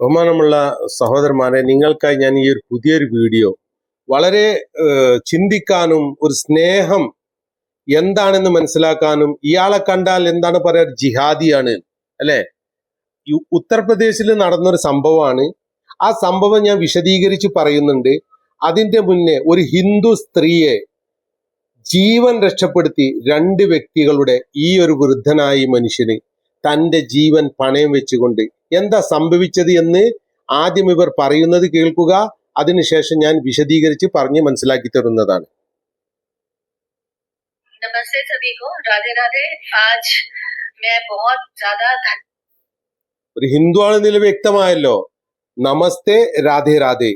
ബഹുമാനമുള്ള സഹോദരന്മാരെ നിങ്ങൾക്കായി ഞാൻ ഈ ഒരു പുതിയൊരു വീഡിയോ വളരെ ചിന്തിക്കാനും ഒരു സ്നേഹം എന്താണെന്ന് മനസ്സിലാക്കാനും ഇയാളെ കണ്ടാൽ എന്താണ് പറയാ ഒരു ജിഹാദിയാണ് അല്ലെ? ഉത്തർപ്രദേശിൽ നടന്നൊരു സംഭവമാണ്. ആ സംഭവം ഞാൻ വിശദീകരിച്ച് പറയുന്നുണ്ട്. അതിന്റെ മുന്നേ ഒരു ഹിന്ദു സ്ത്രീയെ ജീവൻ രക്ഷപ്പെടുത്തി രണ്ട് വ്യക്തികളുടെ ഈ ഒരു വൃദ്ധനായ മനുഷ്യന് തന്റെ ജീവൻ പണയം വെച്ചുകൊണ്ട് എന്താ സംഭവിച്ചത് എന്ന് ആദ്യം ഇവർ പറയുന്നത് കേൾക്കുക. അതിനുശേഷം ഞാൻ വിശദീകരിച്ച് പറഞ്ഞ് മനസ്സിലാക്കി തരുന്നതാണ്. ഒരു ഹിന്ദു ആണെന്നതിൽ വ്യക്തമായല്ലോ. നമസ്തേ രാധേ രാധേ.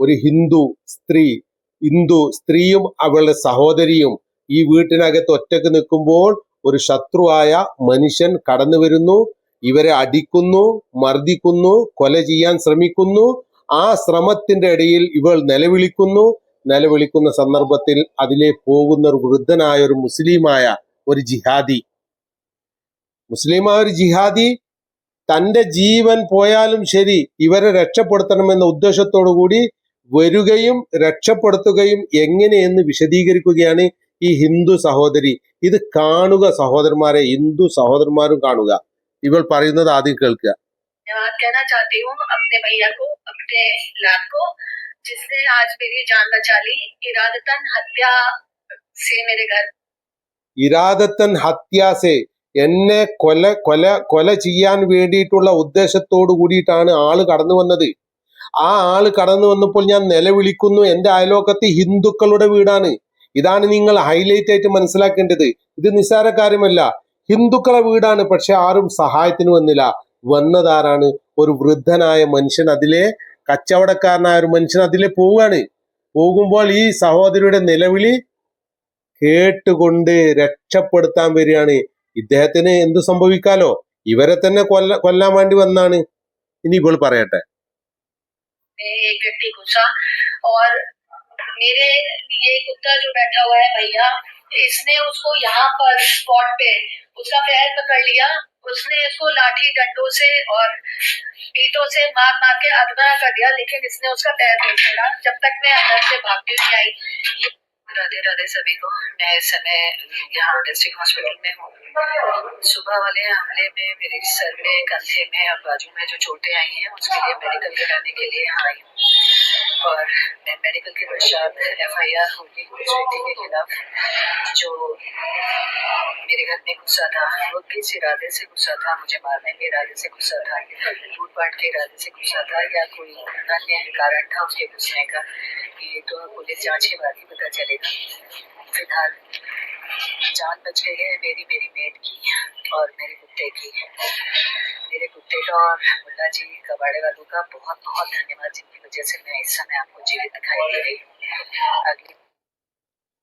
ഒരു ഹിന്ദു സ്ത്രീ ഹിന്ദു സ്ത്രീയും അവളുടെ സഹോദരിയും ഈ വീട്ടിനകത്ത് ഒറ്റയ്ക്ക് നിൽക്കുമ്പോൾ ഒരു ശത്രുവായ മനുഷ്യൻ കടന്നു വരുന്നു ഇവരെ അടിക്കുന്നു മർദ്ദിക്കുന്നു കൊല ചെയ്യാൻ ശ്രമിക്കുന്നു. ആ ശ്രമത്തിന്റെ ഇടയിൽ ഇവൾ നിലവിളിക്കുന്നു. നിലവിളിക്കുന്ന സന്ദർഭത്തിൽ അതിലെ പോകുന്ന ഒരു വൃദ്ധനായ ഒരു മുസ്ലിമായ ഒരു ജിഹാദി. മുസ്ലിമായ ഒരു ജിഹാദി തന്റെ ജീവൻ പോയാലും ശരി ഇവരെ രക്ഷപ്പെടുത്തണമെന്ന ഉദ്ദേശത്തോടു കൂടി വരുകയും രക്ഷപ്പെടുത്തുകയും എങ്ങനെയെന്ന് വിശദീകരിക്കുകയാണ് ഈ ഹിന്ദു സഹോദരി. ഇത് കാണുക സഹോദരന്മാരെ ഹിന്ദു സഹോദരന്മാരും കാണുക. ഇവൾ പറയുന്നത് ആദ്യം കേൾക്കുക धन्यवाद कहना चाहती हूँ अपने भैया को अपने लाभ को जिसने आज मेरी जान बचा ली इरादतन हत्या से मेरे घर ഇരാദത്തൻ ഹത്യാസെ എന്നെ കൊല കൊല കൊല ചെയ്യാൻ വേണ്ടിയിട്ടുള്ള ഉദ്ദേശത്തോടു കൂടിയിട്ടാണ് ആള് കടന്നു വന്നത് ആ ആള് കടന്നു വന്നപ്പോൾ ഞാൻ നിലവിളിക്കുന്നു എന്റെ അയലോക്കത്ത് ഹിന്ദുക്കളുടെ വീടാണ് ഇതാണ് നിങ്ങൾ ഹൈലൈറ്റ് ആയിട്ട് മനസ്സിലാക്കേണ്ടത് ഇത് നിസ്സാര കാര്യമല്ല ഹിന്ദുക്കളെ വീടാണ് പക്ഷെ ആരും സഹായത്തിന് വന്നില്ല വന്നതാരാണ് ഒരു വൃദ്ധനായ മനുഷ്യൻ അതിലെ കച്ചവടക്കാരനായ ഒരു മനുഷ്യൻ അതിലെ പോവുകയാണ് പോകുമ്പോൾ ഈ സഹോദരിയുടെ നിലവിളി കേട്ടുകൊണ്ട് രക്ഷപ്പെടുത്താൻ വരികയാണ് ഇദ്ദേഹത്തിന് എന്ത് സംഭവിക്കാലോ ഇവരെ തന്നെ കൊല്ല കൊല്ലാൻ വേണ്ടി വന്നാണ് ഇനി ഇവൾ പറയട്ടെ में एक व्यक्ति घुसा और मेरे ये कुत्ता जो बैठा हुआ है भैया इसने उसको यहाँ पर स्पॉट पे उसका पैर पकड़ लिया। उसने इसको लाठी डंडों से और ईटों से मार मार के अधमरा कर दिया, लेकिन इसने उसका पैर नहीं छोड़ा जब तक मैं अंदर से भागती हुई आई राधे राधे सभी को, मैं इस समय यहाँ डिस्ट्रिक्ट हॉस्पिटल में हूँ। सुबह वाले हमले में, मेरे सर में, कंधे में और बाजू में जो चोटें आई हैं, उसके लिए मेडिकल कराने के लिए यहाँ आई हूँ। और मैं मेडिकल के पश्चात एफ़ आई आर होगी उस व्यक्ति के खिलाफ, जो मेरे घर में घुसा था, वो किस इरादे से घुसा था, मुझे मारने के इरादे से घुसा था, लूटपाट के इरादे से घुसा था, या कोई अन्य कारण था उसके घुसने का ये तो पुलिस जाँच के बाद ही पता चलेगा। फ़िलहाल जान बच गई है मेरी मेरी मेड की और मेरे कुत्ते की। मेरे कुत्ते का और मुल्ला जी कबाड़े वालों का बहुत बहुत धन्यवाद जिनकी वजह से मैं इस समय आपको जीवित दिखाई दे रही हूँ अगली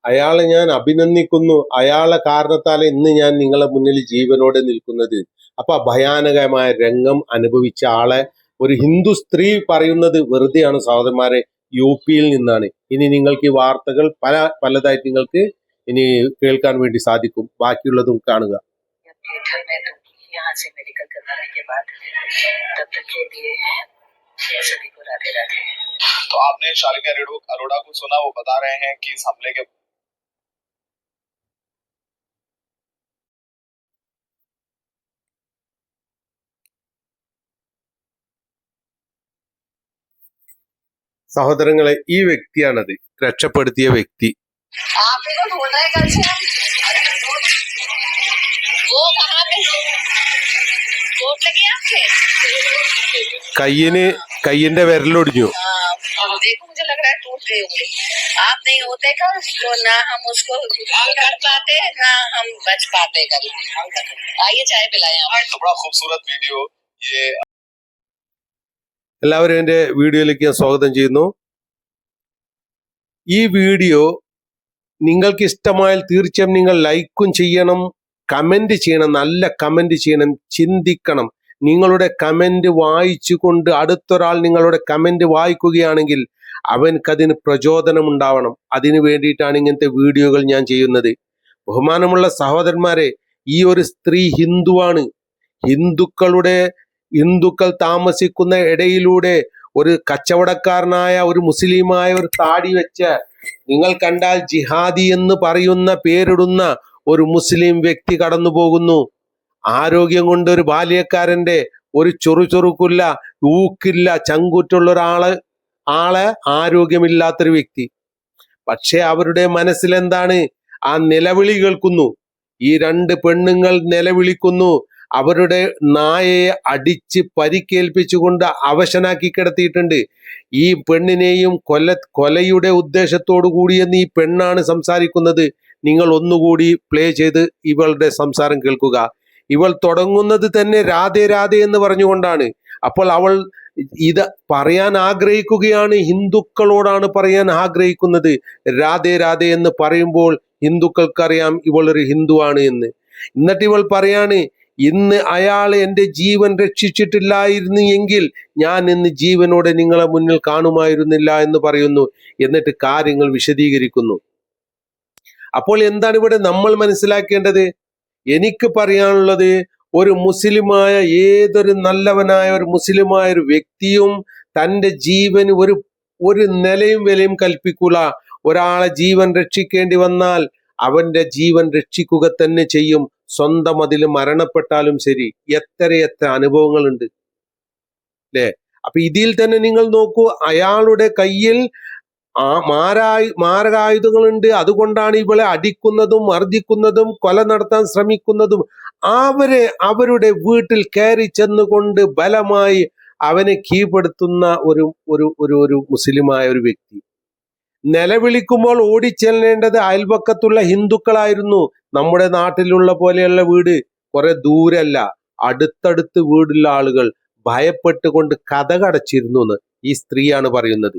അയാളെ ഞാൻ അഭിനന്ദിക്കുന്നു അയാളെ കാരണത്താൽ ഇന്ന് ഞാൻ നിങ്ങളെ മുന്നിൽ ജീവനോടെ നിൽക്കുന്നത് അപ്പൊ ഭയാനകമായ രംഗം അനുഭവിച്ച ആളെ ഒരു ഹിന്ദു സ്ത്രീ പറയുന്നത് വെറുതെയാണ് സഹോദരന്മാരെ യു പിയിൽ നിന്നാണ് ഇനി നിങ്ങൾക്ക് ഈ വാർത്തകൾ പല പലതായിട്ട് നിങ്ങൾക്ക് ഇനി കേൾക്കാൻ വേണ്ടി സാധിക്കും ബാക്കിയുള്ളതും കാണുക अपडेट मैं दूंगी यहाँ से मेडिकल करवाने के बाद तब तक के लिए सभी को राधे राधे तो आपने शालिनी अरोड़ा अरोड़ा को सुना वो बता रहे हैं कि इस हमले के സഹോദരങ്ങളെ ഈ വ്യക്തിയാണത് രക്ഷപ്പെടുത്തിയ വ്യക്തി वो कहाँ पे चोट लगी आपके കയ്യിന് കയ്യിന്റെ വിരലൊടിഞ്ഞു हाँ, देखो मुझे लग रहा है टूट गई होंगी आप नहीं होते कल तो ना हम उसको कर पाते ना हम बच पाते कल आइए चाय पिलाएं आप तो बड़ा खूबसूरत वीडियो ये എല്ലാവരും എൻ്റെ വീഡിയോയിലേക്ക് ഞാൻ സ്വാഗതം ചെയ്യുന്നു ഈ വീഡിയോ നിങ്ങൾക്ക് ഇഷ്ടമായാൽ തീർച്ചയായും നിങ്ങൾ ലൈക്കും ചെയ്യണം കമന്റ് ചെയ്യണം നല്ല കമന്റ് ചെയ്യണം ചിന്തിക്കണം. നിങ്ങളുടെ കമന്റ് വായിച്ചുകൊണ്ട് അടുത്തൊരാൾ നിങ്ങളുടെ കമന്റ് വായിക്കുകയാണെങ്കിൽ അവൻക്കതിന് പ്രചോദനം ഉണ്ടാവണം. അതിനു വേണ്ടിയിട്ടാണ് ഇങ്ങനത്തെ വീഡിയോകൾ ഞാൻ ചെയ്യുന്നത്. ബഹുമാനമുള്ള സഹോദരന്മാരെ ഈ ഒരു സ്ത്രീ ഹിന്ദുവാണ്. ഹിന്ദുക്കളുടെ ഹിന്ദുക്കൾ താമസിക്കുന്ന ഇടയിലൂടെ ഒരു കച്ചവടക്കാരനായ ഒരു മുസ്ലിമായ ഒരു താടി വെച്ച് നിങ്ങൾ കണ്ടാൽ ജിഹാദി എന്ന് പറയുന്ന പേരിടുന്ന ഒരു മുസ്ലിം വ്യക്തി കടന്നു പോകുന്നു. ആരോഗ്യം കൊണ്ട് ഒരു ബാല്യക്കാരന്റെ ഒരു ചൊറുചൊറുക്കില്ല ഊക്കില്ല ചങ്കൂറ്റുള്ള ഒരാൾ ആളെ ആരോഗ്യമില്ലാത്തൊരു വ്യക്തി. പക്ഷെ അവരുടെ മനസ്സിലെന്താണ്? ആ നിലവിളി കേൾക്കുന്നു. ഈ രണ്ട് പെണ്ണുങ്ങൾ നിലവിളിക്കുന്നു. അവരുടെ നായയെ അടിച്ച് പരിക്കേൽപ്പിച്ചുകൊണ്ട് അവശനാക്കി കിടത്തിയിട്ടുണ്ട്. ഈ പെണ്ണിനെയും കൊല കൊലയുടെ ഉദ്ദേശത്തോടു കൂടിയെന്ന് ഈ പെണ്ണാണ് സംസാരിക്കുന്നത്. നിങ്ങൾ ഒന്നുകൂടി പ്ലേ ചെയ്ത് ഇവളുടെ സംസാരം കേൾക്കുക. ഇവൾ തുടങ്ങുന്നത് തന്നെ രാധേ രാധേ എന്ന് പറഞ്ഞുകൊണ്ടാണ്. അപ്പോൾ അവൾ ഇത് പറയാൻ ആഗ്രഹിക്കുകയാണ്. ഹിന്ദുക്കളോടാണ് പറയാൻ ആഗ്രഹിക്കുന്നത്. രാധേ രാധേ എന്ന് പറയുമ്പോൾ ഹിന്ദുക്കൾക്കറിയാം ഇവൾ ഒരു ഹിന്ദുവാണ് എന്ന്. എന്നിട്ട് ഇവൾ പറയാണ് ഇന്ന് അയാൾ എന്റെ ജീവൻ രക്ഷിച്ചിട്ടില്ലായിരുന്നു എങ്കിൽ ഞാൻ ഇന്ന് ജീവനോടെ നിങ്ങളെ മുന്നിൽ കാണുമായിരുന്നില്ല എന്ന് പറയുന്നു. എന്നിട്ട് കാര്യങ്ങൾ വിശദീകരിക്കുന്നു. അപ്പോൾ എന്താണ് ഇവിടെ നമ്മൾ മനസ്സിലാക്കേണ്ടത്? എനിക്ക് പറയാനുള്ളത് ഒരു മുസ്ലിമായ ഏതൊരു നല്ലവനായ ഒരു മുസ്ലിമായ ഒരു വ്യക്തിയും തന്റെ ജീവന് ഒരു ഒരു നിലയും വിലയും കൽപ്പിക്കൂല. ഒരാളെ ജീവൻ രക്ഷിക്കേണ്ടി വന്നാൽ അവന്റെ ജീവൻ രക്ഷിക്കുക തന്നെ ചെയ്യും. സ്വന്തം അതിൽ മരണപ്പെട്ടാലും ശരി. എത്ര എത്ര അനുഭവങ്ങളുണ്ട്. അല്ലേ അപ്പൊ ഇതിൽ തന്നെ നിങ്ങൾ നോക്കൂ അയാളുടെ കയ്യിൽ ആ മാരായു മാരകായുധങ്ങളുണ്ട്. അതുകൊണ്ടാണ് ഇവളെ അടിക്കുന്നതും മർദ്ദിക്കുന്നതും കൊല നടത്താൻ ശ്രമിക്കുന്നതും. അവരെ അവരുടെ വീട്ടിൽ കയറി ചെന്നുകൊണ്ട് ബലമായി അവനെ കീഴ്പ്പെടുത്തുന്ന ഒരു ഒരു ഒരു മുസ്ലിമായ ഒരു വ്യക്തി. നിലവിളിക്കുമ്പോൾ ഓടിച്ചെല്ലേണ്ടത് അയൽപക്കത്തുള്ള ഹിന്ദുക്കളായിരുന്നു. നമ്മുടെ നാട്ടിലുള്ള പോലെയുള്ള വീട് കുറെ ദൂരല്ല. അടുത്തടുത്ത് വീടുള്ള ആളുകൾ ഭയപ്പെട്ടുകൊണ്ട് കഥകടച്ചിരുന്നു എന്ന് ഈ സ്ത്രീയാണ് പറയുന്നത്.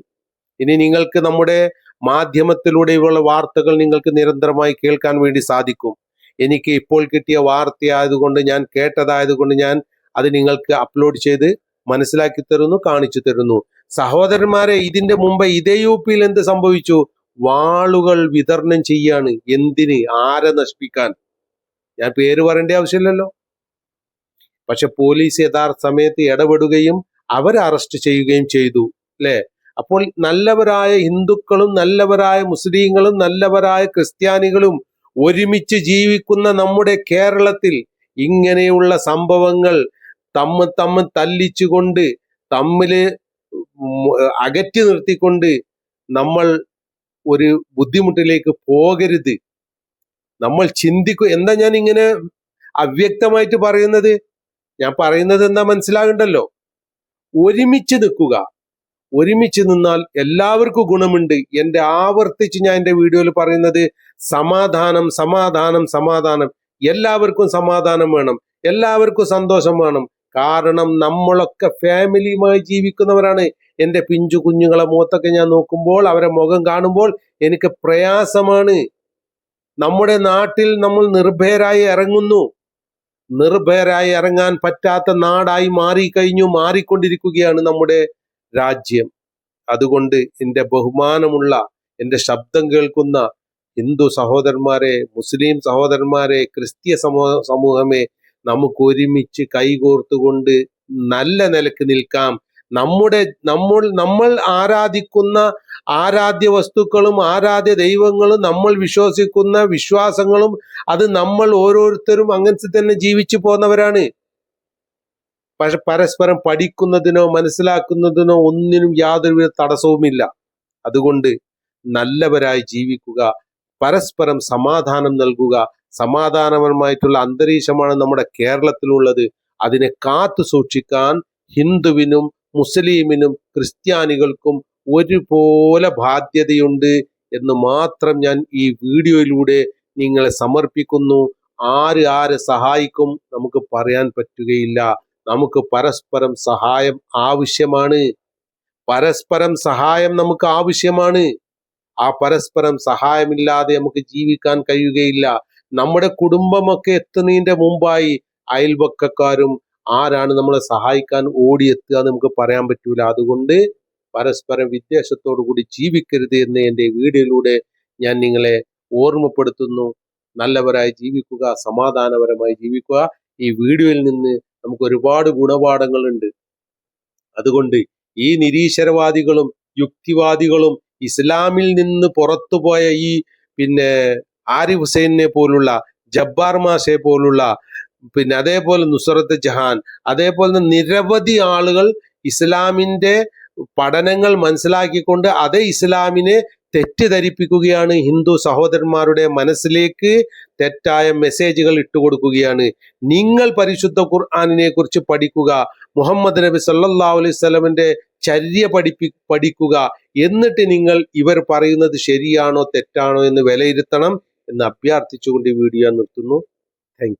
ഇനി നിങ്ങൾക്ക് നമ്മുടെ മാധ്യമത്തിലൂടെയുള്ള വാർത്തകൾ നിങ്ങൾക്ക് നിരന്തരമായി കേൾക്കാൻ വേണ്ടി സാധിക്കും. എനിക്ക് ഇപ്പോൾ കിട്ടിയ വാർത്തയായതുകൊണ്ട് ഞാൻ കേട്ടതായതുകൊണ്ട് ഞാൻ അത് നിങ്ങൾക്ക് അപ്ലോഡ് ചെയ്ത് മനസ്സിലാക്കി തരുന്നു കാണിച്ചു തരുന്നു. സഹോദരന്മാരെ ഇതിന്റെ മുമ്പ് ഇതേ യു പിയിൽ എന്ത് സംഭവിച്ചു? വാളുകൾ വിതരണം ചെയ്യാണ്. എന്തിന്? ആരെ നശിപ്പിക്കാൻ? ഞാൻ പേര് പറയേണ്ട ആവശ്യമില്ലല്ലോ. പക്ഷെ പോലീസ് യഥാർത്ഥ സമയത്ത് ഇടപെടുകയും അവരെ അറസ്റ്റ് ചെയ്യുകയും ചെയ്തു അല്ലെ? അപ്പോൾ നല്ലവരായ ഹിന്ദുക്കളും നല്ലവരായ മുസ്ലിങ്ങളും നല്ലവരായ ക്രിസ്ത്യാനികളും ഒരുമിച്ച് ജീവിക്കുന്ന നമ്മുടെ കേരളത്തിൽ ഇങ്ങനെയുള്ള സംഭവങ്ങൾ തമ്മ തമ്മ തല്ലിച്ചുകൊണ്ട് തമ്മിൽ അകറ്റി നിർത്തിക്കൊണ്ട് നമ്മൾ ഒരു ബുദ്ധിമുട്ടിലേക്ക് പോകരുത്. നമ്മൾ ചിന്തിക്കും എന്താ ഞാൻ ഇങ്ങനെ അവ്യക്തമായിട്ട് പറയുന്നത്? ഞാൻ പറയുന്നത് എന്താ മനസ്സിലാകണ്ടല്ലോ? ഒരുമിച്ച് നിൽക്കുക. ഒരുമിച്ച് നിന്നാൽ എല്ലാവർക്കും ഗുണമുണ്ട്. എന്റെ ആവർത്തിച്ച് ഞാൻ എന്റെ വീഡിയോയിൽ പറയുന്നത് സമാധാനം സമാധാനം സമാധാനം. എല്ലാവർക്കും സമാധാനം വേണം. എല്ലാവർക്കും സന്തോഷം വേണം. കാരണം നമ്മളൊക്കെ ഫാമിലിയുമായി ജീവിക്കുന്നവരാണ്. എന്റെ പിഞ്ചു കുഞ്ഞുങ്ങളെ മുഖത്തൊക്കെ ഞാൻ നോക്കുമ്പോൾ അവരെ മുഖം കാണുമ്പോൾ എനിക്ക് പ്രയാസമാണ്. നമ്മുടെ നാട്ടിൽ നമ്മൾ നിർഭയരായി ഇറങ്ങുന്നു. നിർഭയരായി ഇറങ്ങാൻ പറ്റാത്ത നാടായി മാറിക്കഴിഞ്ഞു മാറിക്കൊണ്ടിരിക്കുകയാണ് നമ്മുടെ രാജ്യം. അതുകൊണ്ട് എന്റെ ബഹുമാനമുള്ള എന്റെ ശബ്ദം കേൾക്കുന്ന ഹിന്ദു സഹോദരന്മാരെ മുസ്ലിം സഹോദരന്മാരെ ക്രിസ്തീയ സമൂഹ സമൂഹമേ നമുക്ക് ഒരുമിച്ച് കൈകോർത്തുകൊണ്ട് നല്ല നിലയ്ക്ക് നിൽക്കാം. നമ്മുടെ നമ്മൾ നമ്മൾ ആരാധിക്കുന്ന ആരാധ്യ വസ്തുക്കളും ആരാധ്യ ദൈവങ്ങളും നമ്മൾ വിശ്വസിക്കുന്ന വിശ്വാസങ്ങളും അത് നമ്മൾ ഓരോരുത്തരും അങ്ങനത്തെ തന്നെ ജീവിച്ചു പോന്നവരാണ്. പക്ഷെ പരസ്പരം പഠിക്കുന്നതിനോ മനസ്സിലാക്കുന്നതിനോ ഒന്നിനും യാതൊരു തടസ്സവുമില്ല. അതുകൊണ്ട് നല്ലവരായി ജീവിക്കുക പരസ്പരം സമാധാനം നൽകുക സമാധാനപരമായിട്ടുള്ള അന്തരീക്ഷമാണ് നമ്മുടെ കേരളത്തിലുള്ളത്. അതിനെ കാത്തു സൂക്ഷിക്കാൻ ഹിന്ദുവിനും മുസ്ലിമിനും ക്രിസ്ത്യാനികൾക്കും ഒരുപോലെ ബാധ്യതയുണ്ട് എന്ന് മാത്രം ഞാൻ ഈ വീഡിയോയിലൂടെ നിങ്ങളെ സമർപ്പിക്കുന്നു. ആര് ആരെ സഹായിക്കും നമുക്ക് പറയാൻ പറ്റുകയില്ല. നമുക്ക് പരസ്പരം സഹായം ആവശ്യമാണ്. പരസ്പരം സഹായം നമുക്ക് ആവശ്യമാണ്. ആ പരസ്പരം സഹായമില്ലാതെ നമുക്ക് ജീവിക്കാൻ കഴിയുകയില്ല. നമ്മുടെ കുടുംബമൊക്കെ എത്തുന്നതിന്റെ മുമ്പായി അയൽവക്കക്കാരും ആരാണ് നമ്മളെ സഹായിക്കാൻ ഓടിയെത്തുക എന്ന് നമുക്ക് പറയാൻ പറ്റൂല. അതുകൊണ്ട് പരസ്പരം വിദ്വേഷത്തോടു കൂടി ജീവിക്കരുത് എന്ന് എന്റെ വീഡിയോയിലൂടെ ഞാൻ നിങ്ങളെ ഓർമ്മപ്പെടുത്തുന്നു. നല്ലവരായി ജീവിക്കുക സമാധാനപരമായി ജീവിക്കുക. ഈ വീഡിയോയിൽ നിന്ന് നമുക്ക് ഒരുപാട് ഗുണപാഠങ്ങളുണ്ട്. അതുകൊണ്ട് ഈ നിരീശ്വരവാദികളും യുക്തിവാദികളും ഇസ്ലാമിൽ നിന്ന് പുറത്തുപോയ ഈ പിന്നെ ആരിഫ് ഹുസൈനെ പോലുള്ള ജബ്ബാർ മാഷെ പോലുള്ള പിന്നെ അതേപോലെ നുസറത്ത് ജഹാൻ അതേപോലെ നിരവധി ആളുകൾ ഇസ്ലാമിന്റെ പഠനങ്ങൾ മനസ്സിലാക്കിക്കൊണ്ട് അതേ ഇസ്ലാമിനെ തെറ്റിദ്ധരിപ്പിക്കുകയാണ്. ഹിന്ദു സഹോദരന്മാരുടെ മനസ്സിലേക്ക് തെറ്റായ മെസ്സേജുകൾ ഇട്ടുകൊടുക്കുകയാണ് നിങ്ങൾ പരിശുദ്ധ ഖുർആാനിനെ കുറിച്ച് പഠിക്കുക മുഹമ്മദ് നബി സല്ലാ അലൈഹി സ്വലമിന്റെ ചര്യ പഠിപ്പി പഠിക്കുക. എന്നിട്ട് നിങ്ങൾ ഇവർ പറയുന്നത് ശരിയാണോ തെറ്റാണോ എന്ന് വിലയിരുത്തണം എന്ന് അഭ്യർത്ഥിച്ചുകൊണ്ട് വീഡിയോ നിർത്തുന്നു. താങ്ക്